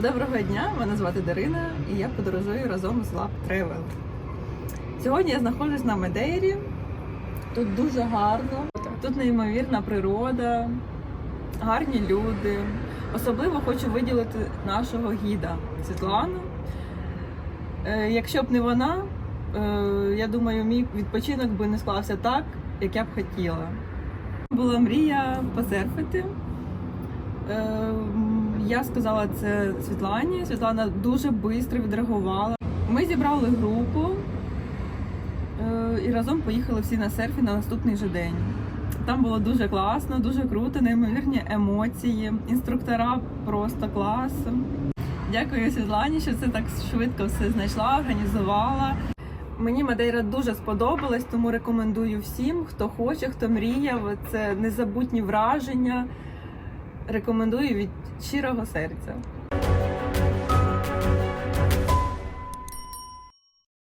Доброго дня, мене звати Дарина і я подорожую разом з Lab Travel. Сьогодні я знаходжусь на Медейрі. Тут дуже гарно, тут неймовірна природа, гарні люди. Особливо хочу виділити нашого гіда Світлану. Е, Якщо б не вона, е, я думаю, мій відпочинок би не склався так, як я б хотіла. Була мрія посерфити. Я сказала це Світлані. Світлана дуже швидко відреагувала. Ми зібрали групу е, і разом поїхали всі на серфі на наступний же день. Там було дуже класно, дуже круто, неймовірні емоції, інструктора просто клас. Дякую Світлані, що це так швидко все знайшла, організувала. Мені Мадейра дуже сподобалась, тому рекомендую всім, хто хоче, хто мріяв. Це незабутні враження. Рекомендую від щирого серця.